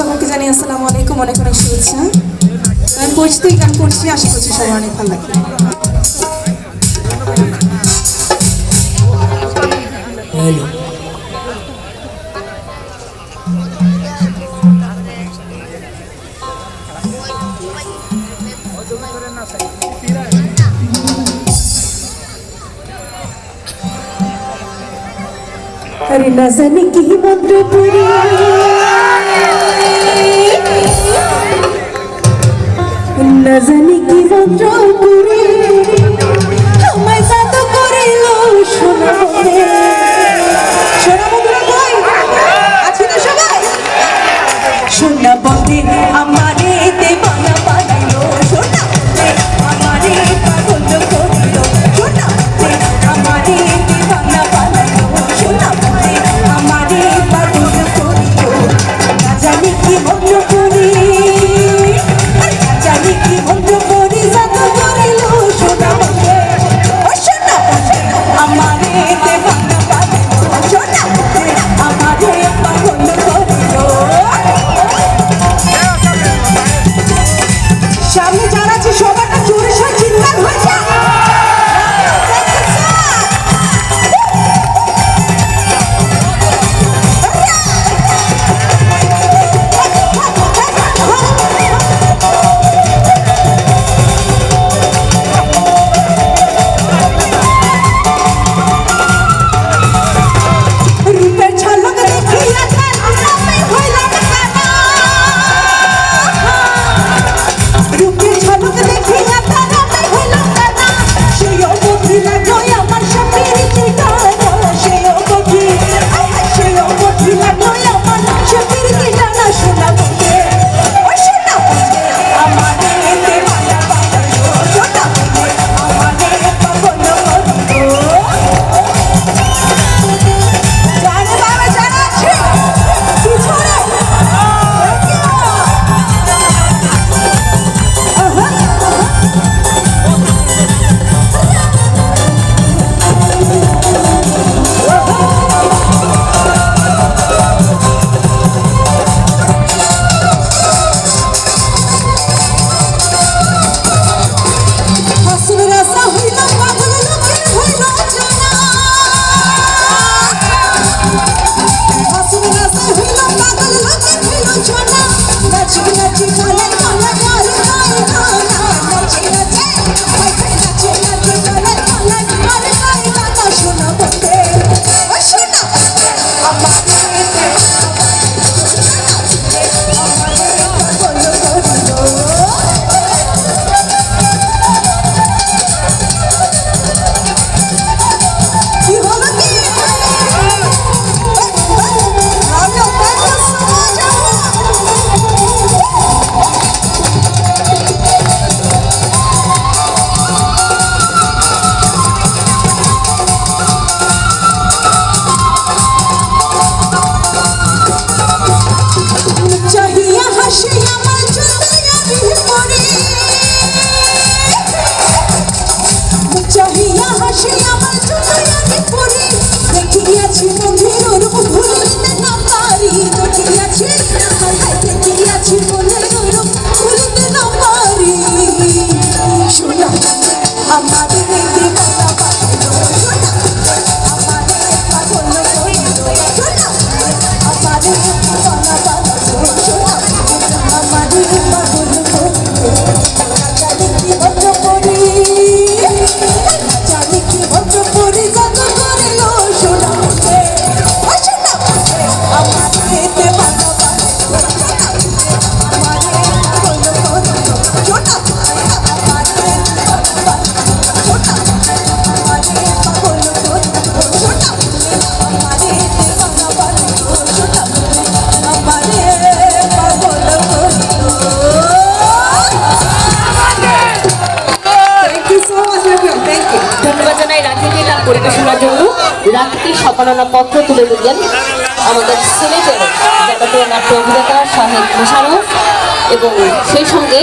সবাইকে জানি আসসালামু আলাইকুম অনেক অনেক শুভেচ্ছা। আমি পরিচিত গান করছি আশা করছি সবাই অনেক ভালো লাগবে। हरि नजन की मधुपुरी জানি কি মন্ত্র রাত্রি সম্মাননা পত্র তুলে দিলেন আমাদের সিলেটের জাতীয় নাট্য অভিনেতা শাহেদ মুশারফ এবং সেই সঙ্গে